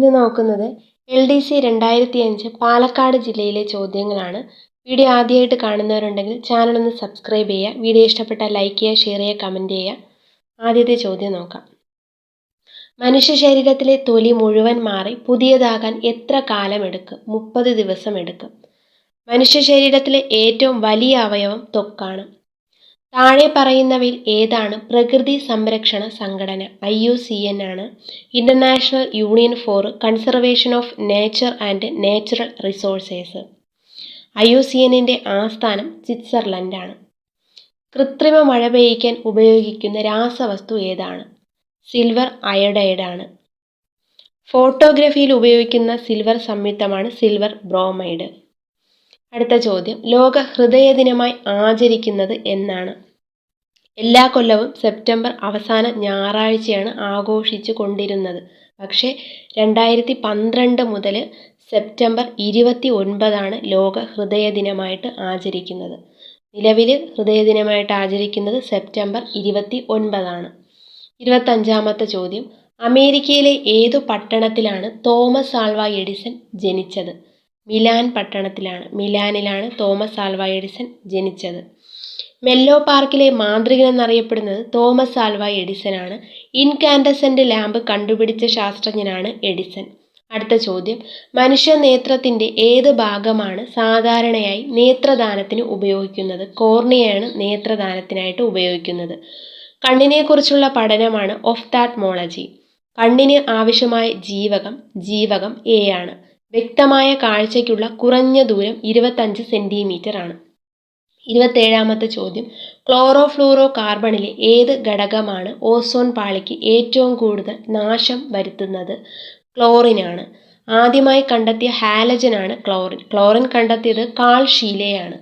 ഇന്ന് നോക്കുന്നത് L D C രണ്ടായിരത്തി അഞ്ച് പാലക്കാട് ജില്ലയിലെ ചോദ്യങ്ങളാണ്. വീഡിയോ ആദ്യമായിട്ട് കാണുന്നവരുണ്ടെങ്കിൽ ചാനൽ ഒന്ന് സബ്സ്ക്രൈബ് ചെയ്യുക. വീഡിയോ ഇഷ്ടപ്പെട്ടാൽ ലൈക്ക് ചെയ്യുക ഷെയർ ചെയ്യുക കമന്റ് ചെയ്യുക. ആദ്യത്തെ ചോദ്യം നോക്കാം. മനുഷ്യ ശരീരത്തിലെ തൊലി മുഴുവൻ മാറി പുതിയതാകാൻ എത്ര കാലമെടുക്കും മുപ്പത് ദിവസം എടുക്കും. മനുഷ്യ ശരീരത്തിലെ ഏറ്റവും വലിയ അവയവം ത്വക്കാണ്. താഴെ പറയുന്നവയിൽ ഏതാണ് പ്രകൃതി സംരക്ഷണ സംഘടന? ഐ യു സി എൻ ആണ്. International union for conservation of nature and natural resources I U C എന്നിന്റെ ആസ്ഥാനം സ്വിറ്റ്സർലൻഡാണ് കൃത്രിമ മഴ പെയ്യ്ക്കാൻ ഉപയോഗിക്കുന്ന രാസവസ്തു ഏതാണ്? സിൽവർ അയഡൈഡ് ആണ്. ഫോട്ടോഗ്രഫിയിൽ ഉപയോഗിക്കുന്ന സിൽവർ സംയുക്തമാണ് സിൽവർ ബ്രോമൈഡ് അടുത്ത ചോദ്യം. ലോക ഹൃദയ ദിനമായി ആചരിക്കുന്നത് എന്നാണ്. എല്ലാ കൊല്ലവും സെപ്റ്റംബർ അവസാന ഞായറാഴ്ചയാണ് ആഘോഷിച്ചു കൊണ്ടിരുന്നത്. പക്ഷേ രണ്ടായിരത്തി പന്ത്രണ്ട് മുതൽ സെപ്റ്റംബർ ഇരുപത്തി ഒൻപതാണ് ലോക ഹൃദയ ദിനമായിട്ട് ആചരിക്കുന്നത്. നിലവിൽ ഹൃദയ ദിനമായിട്ട് ആചരിക്കുന്നത് സെപ്റ്റംബർ ഇരുപത്തി ഒൻപതാണ് ഇരുപത്തഞ്ചാമത്തെ ചോദ്യം. അമേരിക്കയിലെ ഏതു പട്ടണത്തിലാണ് തോമസ് ആൽവ എഡിസൺ ജനിച്ചത്? മിലാൻ പട്ടണത്തിലാണ്. മിലാനിലാണ് തോമസ് ആൽവ എഡിസൺ ജനിച്ചത്. മെല്ലോ പാർക്കിലെ മാന്ത്രികൻ എന്നറിയപ്പെടുന്നത് തോമസ് ആൽവ ആണ് ഇൻകാൻഡസെന്റ് ലാമ്പ് കണ്ടുപിടിച്ച ശാസ്ത്രജ്ഞനാണ് എഡിസൺ. അടുത്ത ചോദ്യം. മനുഷ്യ നേത്രത്തിന്റെ ഏത് ഭാഗമാണ് സാധാരണയായി നേത്രദാനത്തിന് ഉപയോഗിക്കുന്നത്? കോർണിയയാണ് നേത്രദാനത്തിനായിട്ട് ഉപയോഗിക്കുന്നത്. കണ്ണിനെക്കുറിച്ചുള്ള പഠനമാണ് ഒഫ്താറ്റ്മോളജി കണ്ണിന് ആവശ്യമായ ജീവകം ജീവകം എ ആണ്. വ്യക്തമായ കാഴ്ചയ്ക്കുള്ള കുറഞ്ഞ ദൂരം ഇരുപത്തഞ്ച് സെന്റിമീറ്റർ ആണ്. ഇരുപത്തേഴാമത്തെ ചോദ്യം. ക്ലോറോഫ്ലൂറോ കാർബണിലെ ഏത് ഘടകമാണ് ഓസോൺ പാളിക്ക് ഏറ്റവും കൂടുതൽ നാശം വരുത്തുന്നത്? ക്ലോറിനാണ്. ആദ്യമായി കണ്ടെത്തിയ ഹാലജനാണ് ക്ലോറിൻ. ക്ലോറിൻ കണ്ടെത്തിയത് കാൾ ഷീലയാണ്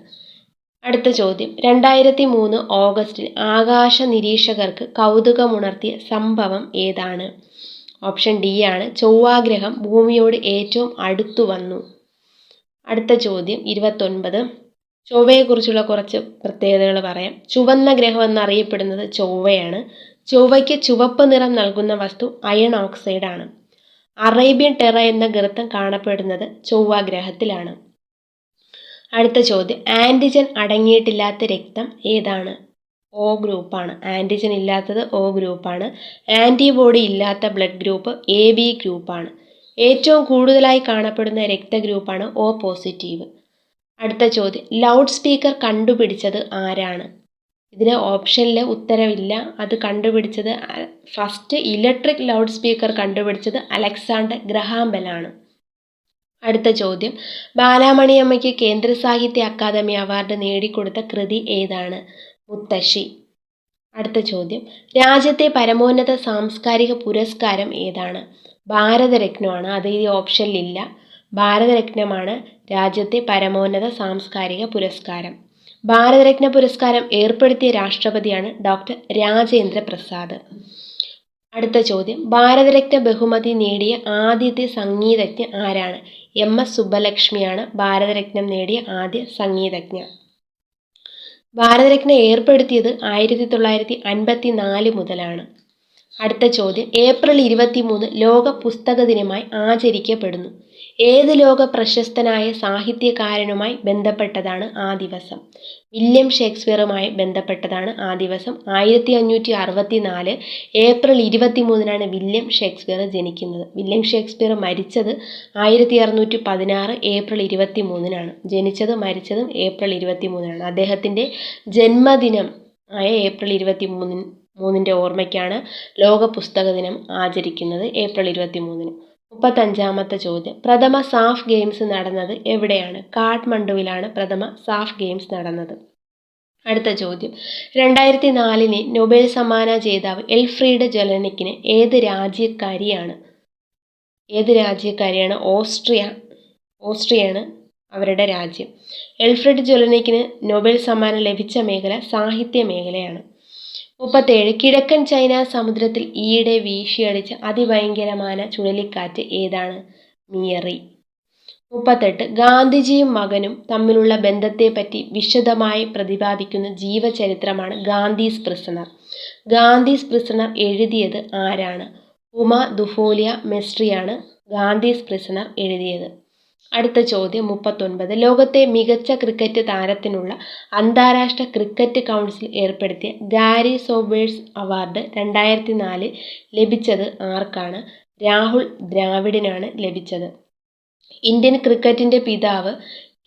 അടുത്ത ചോദ്യം. രണ്ടായിരത്തി മൂന്ന് ഓഗസ്റ്റിൽ ആകാശ നിരീക്ഷകർക്ക് കൗതുകമുണർത്തിയ സംഭവം ഏതാണ്? ഓപ്ഷൻ ഡി ആണ്. ചൊവ്വാഗ്രഹം ഭൂമിയോട് ഏറ്റവും അടുത്തു വന്നു. അടുത്ത ചോദ്യം ഇരുപത്തൊൻപത്. ചൊവ്വയെക്കുറിച്ചുള്ള കുറച്ച് പ്രത്യേകതകൾ പറയാം. ചുവന്ന ഗ്രഹം എന്നറിയപ്പെടുന്നത് ചൊവ്വയാണ്. ചൊവ്വയ്ക്ക് ചുവപ്പ് നിറം നൽകുന്ന വസ്തു അയൺ ഓക്സൈഡ് ആണ്. അറേബ്യൻ ടെറ എന്ന ഗർത്തം കാണപ്പെടുന്നത് ചൊവ്വാഗ്രഹത്തിലാണ്. അടുത്ത ചോദ്യം. ആന്റിജൻ അടങ്ങിയിട്ടില്ലാത്ത രക്തം ഏതാണ്? ഒ ഗ്രൂപ്പാണ് ആന്റിജൻ ഇല്ലാത്തത് ഒ ഗ്രൂപ്പാണ് ആന്റിബോഡി ഇല്ലാത്ത ബ്ലഡ് ഗ്രൂപ്പ് എ ബി ഗ്രൂപ്പാണ് ഏറ്റവും കൂടുതലായി കാണപ്പെടുന്ന രക്തഗ്രൂപ്പാണ് ഒ പോസിറ്റീവ് അടുത്ത ചോദ്യം. ലൗഡ് സ്പീക്കർ കണ്ടുപിടിച്ചത് ആരാണ്? ഇതിന് ഓപ്ഷനിൽ ഉത്തരവില്ല അത് കണ്ടുപിടിച്ചത് ഫസ്റ്റ് ഇലക്ട്രിക് ലൗഡ് സ്പീക്കർ കണ്ടുപിടിച്ചത് അലക്സാണ്ടർ ഗ്രഹാംബലാണ് അടുത്ത ചോദ്യം. ബാലാമണിയമ്മയ്ക്ക് കേന്ദ്ര സാഹിത്യ അക്കാദമി അവാർഡ് നേടിക്കൊടുത്ത കൃതി ഏതാണ്? മുത്തശ്ശി. അടുത്ത ചോദ്യം. രാജ്യത്തെ പരമോന്നത സാംസ്കാരിക പുരസ്കാരം ഏതാണ്? ഭാരതരത്നമാണ് അത് ഈ ഓപ്ഷനിലില്ല ഭാരതരത്നമാണ് രാജ്യത്തെ പരമോന്നത സാംസ്കാരിക പുരസ്കാരം. ഭാരതരത്ന പുരസ്കാരം ഏർപ്പെടുത്തിയ രാഷ്ട്രപതിയാണ് ഡോക്ടർ രാജേന്ദ്ര പ്രസാദ്. അടുത്ത ചോദ്യം. ഭാരതരത്ന ബഹുമതി നേടിയ ആദ്യത്തെ സംഗീതജ്ഞ ആരാണ്? എം എസ് സുബ്ബലക്ഷ്മിയാണ് ഭാരതരത്നം നേടിയ ആദ്യ സംഗീതജ്ഞ. ഭാരതരത്ന ഏർപ്പെടുത്തിയത് ആയിരത്തി തൊള്ളായിരത്തി അൻപത്തി നാല് മുതലാണ്. അടുത്ത ചോദ്യം. ഏപ്രിൽ ഇരുപത്തി മൂന്ന് ലോക പുസ്തക ദിനമായി ആചരിക്കപ്പെടുന്നു. ഏത് ലോക പ്രശസ്തനായ സാഹിത്യകാരനുമായി ബന്ധപ്പെട്ടതാണ് ആ ദിവസം? വില്യം ഷേക്സ്പിയറുമായി ബന്ധപ്പെട്ടതാണ് ആ ദിവസം. ആയിരത്തി അഞ്ഞൂറ്റി അറുപത്തി നാല് ഏപ്രിൽ ഇരുപത്തി മൂന്നിനാണ് വില്യം ഷേക്സ്പിയർ ജനിക്കുന്നത്. വില്യം ഷേക്സ്പിയർ മരിച്ചത് ആയിരത്തി അറുന്നൂറ്റി പതിനാറ് ഏപ്രിൽ ഇരുപത്തി മൂന്നിനാണ് ജനിച്ചത് മരിച്ചതും ഏപ്രിൽ ഇരുപത്തി മൂന്നിനാണ് അദ്ദേഹത്തിന്റെ ജന്മദിനം ആയ ഏപ്രിൽ ഇരുപത്തി മൂന്നിന് മൂന്നിന്റെ ഓർമ്മയ്ക്കാണ് ലോക പുസ്തക ദിനം ആചരിക്കുന്നത് ഏപ്രിൽ ഇരുപത്തി മൂന്നിന് മുപ്പത്തഞ്ചാമത്തെ ചോദ്യം. പ്രഥമ സാഫ് ഗെയിംസ് നടന്നത് എവിടെയാണ്? കാഠ്മണ്ഡുവിലാണ് പ്രഥമ സാഫ് ഗെയിംസ് നടന്നത്. അടുത്ത ചോദ്യം. രണ്ടായിരത്തി നാലിന് നൊബേൽ സമ്മാന ജേതാവ് എൽഫ്രീഡ് ജലനിക്കിന് ഏത് രാജ്യക്കാരിയാണ്? ഏത് രാജ്യക്കാരിയാണ്? ഓസ്ട്രിയ ഓസ്ട്രിയയാണ് അവരുടെ രാജ്യം. എൽഫ്രിഡ് ജൊലനിക്കിന് നൊബേൽ സമ്മാനം ലഭിച്ച മേഖല സാഹിത്യ മേഖലയാണ്. മുപ്പത്തേഴ് കിഴക്കൻ ചൈന സമുദ്രത്തിൽ ഈയിടെ വീശിയടിച്ച അതിഭയങ്കരമായ ചുഴലിക്കാറ്റ് ഏതാണ്? മിയറി. മുപ്പത്തെട്ട്. ഗാന്ധിജിയും മകനും തമ്മിലുള്ള ബന്ധത്തെപ്പറ്റി വിശദമായി പ്രതിപാദിക്കുന്ന ജീവചരിത്രമാണ് ഗാന്ധീസ് പ്രിസണർ. ഗാന്ധീസ് പ്രിസണർ എഴുതിയത് ആരാണ്? ഉമ ദുഫോലിയ മെസ്ട്രിയാണ് ഗാന്ധിസ് പ്രിസണർ എഴുതിയത്. അടുത്ത ചോദ്യം മുപ്പത്തൊൻപത്. ലോകത്തെ മികച്ച ക്രിക്കറ്റ് താരത്തിനുള്ള അന്താരാഷ്ട്ര ക്രിക്കറ്റ് കൗൺസിൽ ഏർപ്പെടുത്തിയ ഗാരി സോബേഴ്സ് അവാർഡ് രണ്ടായിരത്തി നാലിൽ ലഭിച്ചത് ആർക്കാണ്? രാഹുൽ ദ്രാവിഡിനാണ് ലഭിച്ചത്. ഇന്ത്യൻ ക്രിക്കറ്റിന്റെ പിതാവ്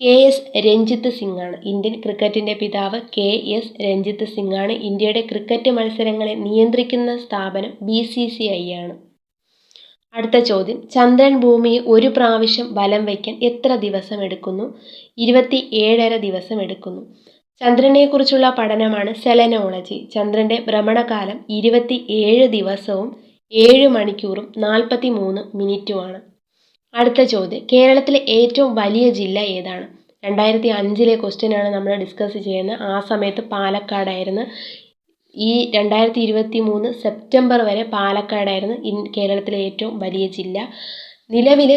കെ എസ് രഞ്ജിത്ത് സിംഗാണ്. ഇന്ത്യൻ ക്രിക്കറ്റിന്റെ പിതാവ് കെ എസ് രഞ്ജിത്ത് സിംഗാണ്. ഇന്ത്യയുടെ ക്രിക്കറ്റ് മത്സരങ്ങളെ നിയന്ത്രിക്കുന്ന സ്ഥാപനം ബി സി സി ഐ ആണ്. അടുത്ത ചോദ്യം. ചന്ദ്രൻ ഭൂമിയെ ഒരു പ്രാവശ്യം വലം വയ്ക്കാൻ എത്ര ദിവസം എടുക്കുന്നു? ഇരുപത്തി ഏഴര ദിവസം എടുക്കുന്നു. ചന്ദ്രനെക്കുറിച്ചുള്ള പഠനമാണ് സെലനോളജി. ചന്ദ്രന്റെ ഭ്രമണകാലം ഇരുപത്തി ഏഴ് ദിവസവും ഏഴ് മണിക്കൂറും നാൽപ്പത്തി മൂന്ന് മിനിറ്റുമാണ്. അടുത്ത ചോദ്യം. കേരളത്തിലെ ഏറ്റവും വലിയ ജില്ല ഏതാണ്? രണ്ടായിരത്തി അഞ്ചിലെ ക്വസ്റ്റ്യനാണ് നമ്മൾ ഡിസ്കസ് ചെയ്യുന്നത്. ആ സമയത്ത് പാലക്കാടായിരുന്നു. ഈ രണ്ടായിരത്തി ഇരുപത്തി മൂന്ന് സെപ്റ്റംബർ വരെ പാലക്കാടായിരുന്നു ഇൻ കേരളത്തിലെ ഏറ്റവും വലിയ ജില്ല. നിലവിൽ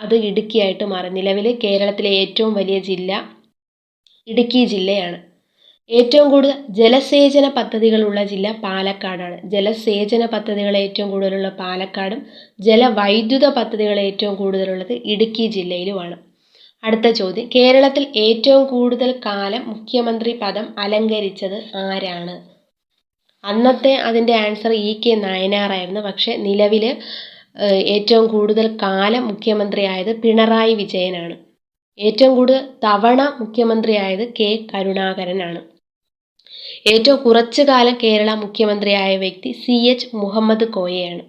അത് ഇടുക്കിയായിട്ട് മാറി. നിലവിൽ കേരളത്തിലെ ഏറ്റവും വലിയ ജില്ല ഇടുക്കി ജില്ലയാണ്. ഏറ്റവും കൂടുതൽ ജലസേചന പദ്ധതികളുള്ള ജില്ല പാലക്കാടാണ്. ജലസേചന പദ്ധതികൾ ഏറ്റവും കൂടുതലുള്ള പാലക്കാടും ജലവൈദ്യുത പദ്ധതികൾ ഏറ്റവും കൂടുതലുള്ളത് ഇടുക്കി ജില്ലയിലുമാണ്. അടുത്ത ചോദ്യം. കേരളത്തിൽ ഏറ്റവും കൂടുതൽ കാലം മുഖ്യമന്ത്രി പദം അലങ്കരിച്ചത് ആരാണ്? അന്നത്തെ അതിന്റെ ആൻസർ ഇ കെ നായനാറായിരുന്നു. പക്ഷേ നിലവിൽ ഏറ്റവും കൂടുതൽ കാലം മുഖ്യമന്ത്രിയായത് പിണറായി വിജയനാണ്. ഏറ്റവും കൂടുതൽ തവണ മുഖ്യമന്ത്രിയായത് കെ കരുണാകരനാണ്. ഏറ്റവും കുറച്ചു കാലം കേരള മുഖ്യമന്ത്രിയായ വ്യക്തി സി എച്ച് മുഹമ്മദ് കോയയാണ്.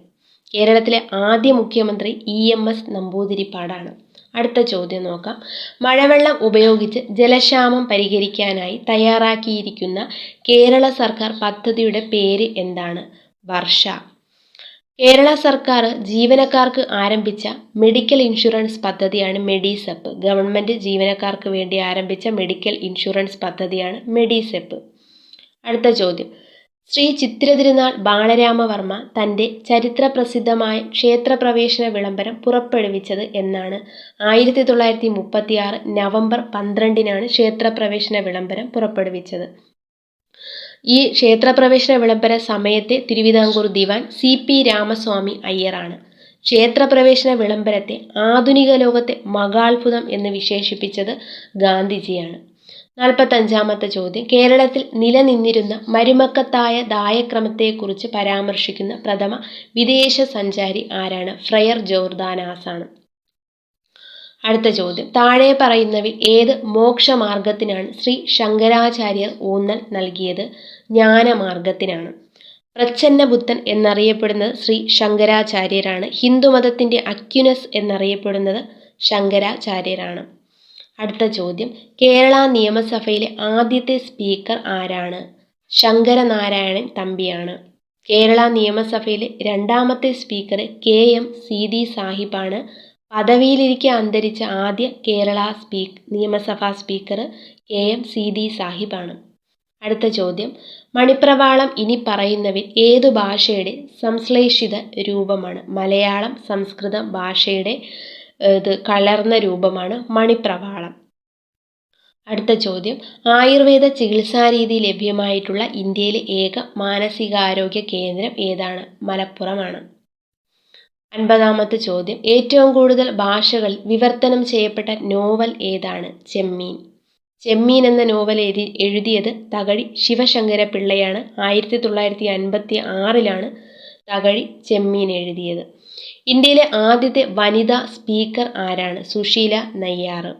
കേരളത്തിലെ ആദ്യ മുഖ്യമന്ത്രി ഇ എം എസ് നമ്പൂതിരിപ്പാടാണ്. അടുത്ത ചോദ്യം നോക്കാം. മഴവെള്ളം ഉപയോഗിച്ച് ജലക്ഷാമം പരിഹരിക്കാനായി തയ്യാറാക്കിയിരിക്കുന്ന കേരള സർക്കാർ പദ്ധതിയുടെ പേര് എന്താണ്? വർഷ. കേരള സർക്കാർ ജീവനക്കാർക്ക് ആരംഭിച്ച മെഡിക്കൽ ഇൻഷുറൻസ് പദ്ധതിയാണ് മെഡിസെപ്പ്. ഗവൺമെന്റ് ജീവനക്കാർക്ക് വേണ്ടി ആരംഭിച്ച മെഡിക്കൽ ഇൻഷുറൻസ് പദ്ധതിയാണ് മെഡിസെപ്പ്. അടുത്ത ചോദ്യം. ശ്രീ ചിത്തിരതിരുനാൾ ബാലരാമവർമ്മ തന്റെ ചരിത്രപ്രസിദ്ധമായ ക്ഷേത്രപ്രവേശന വിളംബരം പുറപ്പെടുവിച്ചത് എന്നാണ്. ആയിരത്തി തൊള്ളായിരത്തി മുപ്പത്തി ആറ് നവംബർ പന്ത്രണ്ടിനാണ് ക്ഷേത്രപ്രവേശന വിളംബരം പുറപ്പെടുവിച്ചത്. ഈ ക്ഷേത്രപ്രവേശന വിളംബര സമയത്തെ തിരുവിതാംകൂർ ദിവാൻ സി പി രാമസ്വാമി അയ്യറാണ്. ക്ഷേത്രപ്രവേശന വിളംബരത്തെ ആധുനിക ലോകത്തെ മകാത്ഭുതം എന്ന് വിശേഷിപ്പിച്ചത് ഗാന്ധിജിയാണ്. നാൽപ്പത്തഞ്ചാമത്തെ ചോദ്യം. കേരളത്തിൽ നിലനിന്നിരുന്ന മരുമക്കത്തായ ദായക്രമത്തെക്കുറിച്ച് പരാമർശിക്കുന്ന പ്രഥമ വിദേശ സഞ്ചാരി ആരാണ്? ഫ്രയർ ജോർദാനാസാണ്. അടുത്ത ചോദ്യം. താഴെ പറയുന്നവയിൽ ഏത് മോക്ഷമാർഗത്തിനാണ് ശ്രീ ശങ്കരാചാര്യർ ഊന്നൽ നൽകിയത്? ജ്ഞാനമാർഗത്തിനാണ്. പ്രച്ഛന്ന ബുദ്ധൻ എന്നറിയപ്പെടുന്നത് ശ്രീ ശങ്കരാചാര്യരാണ്. ഹിന്ദുമതത്തിന്റെ അക്യുനസ് എന്നറിയപ്പെടുന്നത് ശങ്കരാചാര്യരാണ്. അടുത്ത ചോദ്യം. കേരള നിയമസഭയിലെ ആദ്യത്തെ സ്പീക്കർ ആരാണ്? ശങ്കരനാരായണൻ തമ്പിയാണ്. കേരള നിയമസഭയിലെ രണ്ടാമത്തെ സ്പീക്കർ കെ എം സീതി സാഹിബാണ്. പദവിയിലിരിക്കെ അന്തരിച്ച ആദ്യ കേരള സ്പീക്ക് നിയമസഭാ സ്പീക്കർ കെ എം സീതി സാഹിബാണ്. അടുത്ത ചോദ്യം. മണിപ്രവാളം ഇനി പറയുന്നവയിൽ ഏതു ഭാഷയുടെ സംശ്ലേഷിത രൂപമാണ്? മലയാളം സംസ്കൃതം ഭാഷയുടെ ഇത് കലർന്ന രൂപമാണ് മണിപ്രവാളം. അടുത്ത ചോദ്യം. ആയുർവേദ ചികിത്സാരീതി ലഭ്യമായിട്ടുള്ള ഇന്ത്യയിലെ ഏക മാനസികാരോഗ്യ കേന്ദ്രം ഏതാണ്? മലപ്പുറമാണ്. അൻപതാമത്തെ ചോദ്യം. ഏറ്റവും കൂടുതൽ ഭാഷകൾ വിവർത്തനം ചെയ്യപ്പെട്ട നോവൽ ഏതാണ്? ചെമ്മീൻ. ചെമ്മീൻ എന്ന നോവൽ എഴുതി എഴുതിയത് തകഴി ശിവശങ്കര പിള്ളയാണ് ആയിരത്തി തൊള്ളായിരത്തി അൻപത്തി ആറിലാണ് തകഴി ചെമ്മീൻ എഴുതിയത്. ഇന്ത്യയിലെ ആദ്യത്തെ വനിതാ സ്പീക്കർ ആരാണ്? സുശീല നയ്യാറ്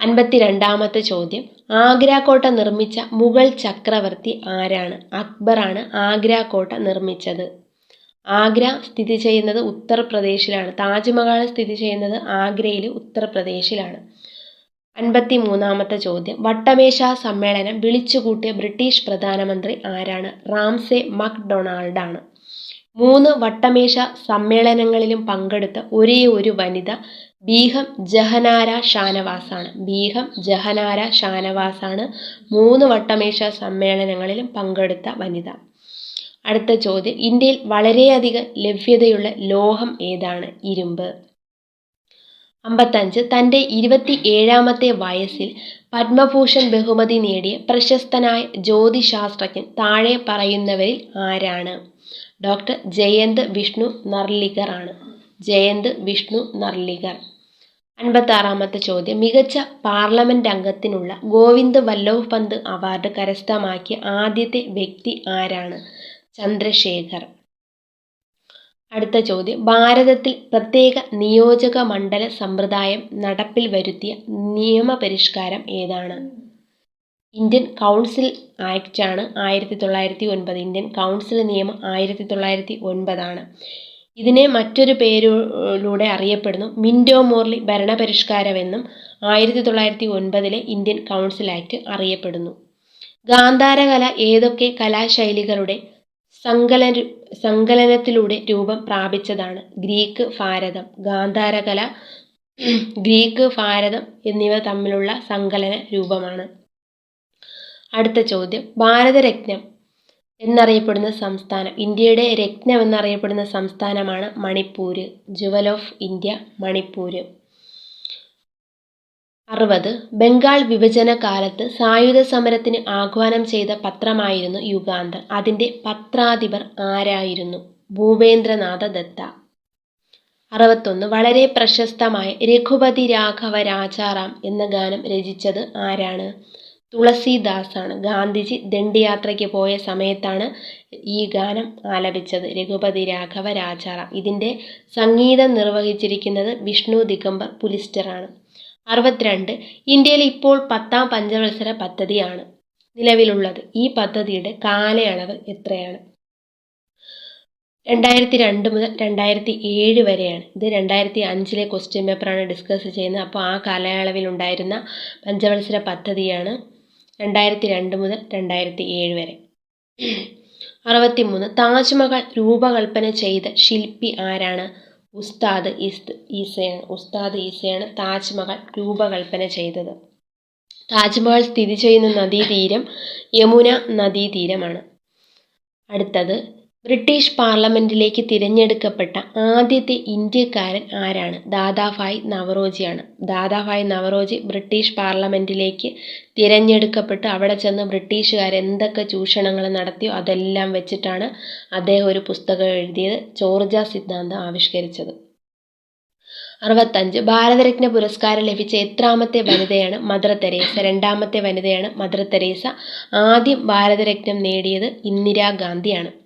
അൻപത്തിരണ്ടാമത്തെ ചോദ്യം. ആഗ്ര കോട്ട നിർമ്മിച്ച മുഗൾ ചക്രവർത്തി ആരാണ്? അക്ബറാണ് ആഗ്ര കോട്ട നിർമ്മിച്ചത്. ആഗ്ര സ്ഥിതി ചെയ്യുന്നത് ഉത്തർപ്രദേശിലാണ്. താജ്മഹൽ സ്ഥിതി ചെയ്യുന്നത് ആഗ്രയിൽ ഉത്തർപ്രദേശിലാണ്. അൻപത്തി മൂന്നാമത്തെ ചോദ്യം. വട്ടമേശ സമ്മേളനം വിളിച്ചുകൂട്ടിയ ബ്രിട്ടീഷ് പ്രധാനമന്ത്രി ആരാണ്? റാംസെ മക്ഡൊണാൾഡാണ്. മൂന്ന് വട്ടമേശ സമ്മേളനങ്ങളിലും പങ്കെടുത്ത ഒരേ ഒരു വനിത ബീഹം ജഹനാര ഷാനവാസാണ്. ബീഹം ജഹനാര ഷാനവാസാണ് മൂന്ന് വട്ടമേശ സമ്മേളനങ്ങളിലും പങ്കെടുത്ത വനിത. അടുത്ത ചോദ്യം. ഇന്ത്യയിൽ വളരെയധികം ലഭ്യതയുള്ള ലോഹം ഏതാണ്? ഇരുമ്പ്. അമ്പത്തഞ്ച്. തന്റെ ഇരുപത്തി ഏഴാമത്തെ വയസ്സിൽ പത്മഭൂഷൺ ബഹുമതി നേടിയ പ്രശസ്തനായ ജ്യോതിശാസ്ത്രജ്ഞൻ താഴെ പറയുന്നവരിൽ ആരാണ്? ഡോക്ടർ ജയന്ത് വിഷ്ണു നർലിക്കർ ആണ് ജയന്ത് വിഷ്ണു നർലികർ. അൻപത്താറാമത്തെ ചോദ്യം. മികച്ച പാർലമെന്റ് അംഗത്തിനുള്ള ഗോവിന്ദ് വല്ലഭ് പന്ത് അവാർഡ് കരസ്ഥമാക്കിയ ആദ്യത്തെ വ്യക്തി ആരാണ്? ചന്ദ്രശേഖർ. അടുത്ത ചോദ്യം. ഭാരതത്തിൽ പ്രത്യേക നിയോജക മണ്ഡല സമ്പ്രദായം നടപ്പിൽ വരുത്തിയ നിയമപരിഷ്കാരം ഏതാണ്? ഇന്ത്യൻ കൗൺസിൽ ആക്റ്റാണ് ആയിരത്തി തൊള്ളായിരത്തി ഒൻപത് ഇന്ത്യൻ കൗൺസിൽ നിയമം ആയിരത്തി തൊള്ളായിരത്തി ഒൻപതാണ് ഇതിനെ മറ്റൊരു പേരിലൂടെ അറിയപ്പെടുന്നു. മിൻഡോ മോർലി ഭരണപരിഷ്കാരമെന്നും ആയിരത്തി തൊള്ളായിരത്തി ഒൻപതിലെ ഇന്ത്യൻ കൗൺസിൽ ആക്ട് അറിയപ്പെടുന്നു. ഗാന്ധാരകല ഏതൊക്കെ കലാശൈലികളുടെ സങ്കല സങ്കലനത്തിലൂടെ രൂപം പ്രാപിച്ചതാണ്? ഗ്രീക്ക് ഭാരതം ഗാന്ധാരകല ഗ്രീക്ക് ഭാരതം എന്നിവ തമ്മിലുള്ള സങ്കലന രൂപമാണ്. അടുത്ത ചോദ്യം. ഭാരതരത്നം എന്നറിയപ്പെടുന്ന സംസ്ഥാനം. ഇന്ത്യയുടെ രത്നം എന്നറിയപ്പെടുന്ന സംസ്ഥാനമാണ് Manipur jewel of India Manipur അറുപത്. ബംഗാൾ വിഭജന കാലത്ത് സായുധ സമരത്തിന് ആഹ്വാനം ചെയ്ത പത്രമായിരുന്നു യുഗാന്തർ. അതിന്റെ പത്രാധിപർ ആരായിരുന്നു? ഭൂപേന്ദ്രനാഥ ദത്ത. അറുപത്തൊന്ന്. വളരെ പ്രശസ്തമായ രഘുപതി രാഘവ രാജാറാം എന്ന ഗാനം രചിച്ചത് ആരാണ്? തുളസീദാസാണ്. ഗാന്ധിജി ദണ്ഡിയാത്രയ്ക്ക് പോയ സമയത്താണ് ഈ ഗാനം ആലപിച്ചത്. രഘുപതി രാഘവ രാജാറാം. ഇതിന്റെ സംഗീതം നിർവഹിച്ചിരിക്കുന്നത് വിഷ്ണു ദിഗംബർ പുലിസ്റ്ററാണ്. അറുപത്തിരണ്ട്. ഇന്ത്യയിൽ ഇപ്പോൾ പത്താം പഞ്ചവത്സര പദ്ധതിയാണ് നിലവിലുള്ളത്. ഈ പദ്ധതിയുടെ കാലയളവ് എത്രയാണ്? രണ്ടായിരത്തി രണ്ട് മുതൽ രണ്ടായിരത്തി ഏഴ് വരെയാണ്. ഇത് രണ്ടായിരത്തി അഞ്ചിലെ ക്വസ്റ്റ്യൻ പേപ്പറാണ് ഡിസ്കസ് ചെയ്യുന്നത്. അപ്പോൾ ആ കാലയളവിൽ ഉണ്ടായിരുന്ന പഞ്ചവത്സര പദ്ധതിയാണ് രണ്ടായിരത്തി രണ്ട് മുതൽ രണ്ടായിരത്തി ഏഴ് വരെ. അറുപത്തിമൂന്ന്. താജ്മഹൽ രൂപകൽപ്പന ചെയ്ത ശില്പി ആരാണ്? ഉസ്താദ് ഇസ് ഈസയാണ്. ഉസ്താദ് ഈസയാണ് താജ്മഹൽ രൂപകൽപ്പന ചെയ്തത്. താജ്മഹൽ സ്ഥിതി ചെയ്യുന്ന നദീതീരം യമുന നദീതീരമാണ്. അടുത്തത് ബ്രിട്ടീഷ് പാർലമെന്റിലേക്ക് തിരഞ്ഞെടുക്കപ്പെട്ട ആദ്യത്തെ ഇന്ത്യക്കാരൻ ആരാണ്? ദാദാഭായ് നവറോജിയാണ്. ദാദാഭായ് നവറോജി ബ്രിട്ടീഷ് പാർലമെന്റിലേക്ക് തിരഞ്ഞെടുക്കപ്പെട്ട്. അവിടെ ചെന്ന് ബ്രിട്ടീഷുകാർ എന്തൊക്കെ ചൂഷണങ്ങൾ നടത്തിയോ അതെല്ലാം വെച്ചിട്ടാണ് അദ്ദേഹം ഒരു പുസ്തകം എഴുതിയത് ചോർജ സിദ്ധാന്തം ആവിഷ്കരിച്ചത്. അറുപത്തഞ്ച്. ഭാരതരത്ന പുരസ്കാരം ലഭിച്ച എത്രാമത്തെ വനിതയാണ് മദർ തെരേസ. രണ്ടാമത്തെ വനിതയാണ് മദർ തെരേസ. ആദ്യം ഭാരതരത്നം നേടിയത് ഇന്ദിരാഗാന്ധിയാണ്.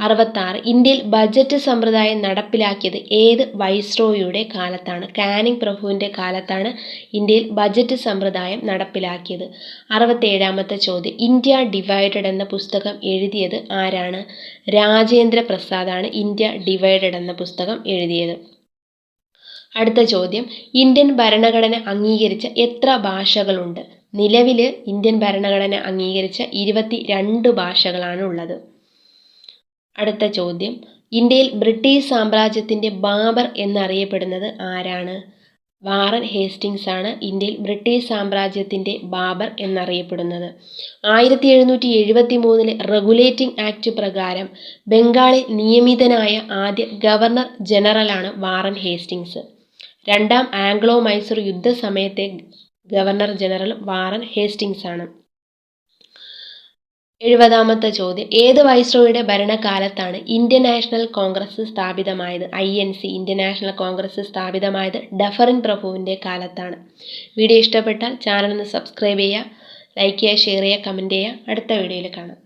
അറുപത്താറ്. ഇന്ത്യയിൽ ബജറ്റ് സമ്പ്രദായം നടപ്പിലാക്കിയത് ഏത് വൈസ്രോയുടെ കാലത്താണ്? കാനിങ് പ്രഭുവിന്റെ കാലത്താണ് ഇന്ത്യയിൽ ബജറ്റ് സമ്പ്രദായം നടപ്പിലാക്കിയത്. അറുപത്തേഴാമത്തെ ചോദ്യം. ഇന്ത്യ ഡിവൈഡഡ് എന്ന പുസ്തകം എഴുതിയത് ആരാണ്? രാജേന്ദ്ര പ്രസാദാണ് ഇന്ത്യ ഡിവൈഡഡ് എന്ന പുസ്തകം എഴുതിയത്. അടുത്ത ചോദ്യം. ഇന്ത്യൻ ഭരണഘടന അംഗീകരിച്ച എത്ര ഭാഷകളുണ്ട്? നിലവിൽ ഇന്ത്യൻ ഭരണഘടന അംഗീകരിച്ച ഇരുപത്തി രണ്ട് ഭാഷകളാണ് ഉള്ളത്. അടുത്ത ചോദ്യം. ഇന്ത്യയിൽ ബ്രിട്ടീഷ് സാമ്രാജ്യത്തിന്റെ ബാബർ എന്നറിയപ്പെടുന്നത് ആരാണ്? വാറൻ ഹേസ്റ്റിങ്സ് ആണ് ഇന്ത്യയിൽ ബ്രിട്ടീഷ് സാമ്രാജ്യത്തിന്റെ ബാബർ എന്നറിയപ്പെടുന്നത്. ആയിരത്തി എഴുന്നൂറ്റി എഴുപത്തി മൂന്നിലെ റെഗുലേറ്റിംഗ് ആക്ട് പ്രകാരം ബംഗാളിൽ നിയമിതനായ ആദ്യ ഗവർണർ ജനറലാണ് വാറൻ ഹേസ്റ്റിങ്സ് രണ്ടാം ആംഗ്ലോ മൈസൂർ യുദ്ധസമയത്തെ ഗവർണർ ജനറൽ വാറൻ ഹേസ്റ്റിങ്സ് ആണ്. എഴുപതാമത്തെ ചോദ്യം. ഏത് വൈസ്രോയുടെ ഭരണകാലത്താണ് ഇന്ത്യൻ നാഷണൽ കോൺഗ്രസ് സ്ഥാപിതമായത്? I N C Indian National Congress സ്ഥാപിതമായത് ഡഫറിൻ പ്രഭുവിന്റെ കാലത്താണ്. വീഡിയോ ഇഷ്ടപ്പെട്ടാൽ ചാനൽ ഒന്ന് സബ്സ്ക്രൈബ് ചെയ്യുക ലൈക്ക് ചെയ്യുക ഷെയർ ചെയ്യുക കമന്റ് ചെയ്യുക. അടുത്ത വീഡിയോയിൽ കാണാം.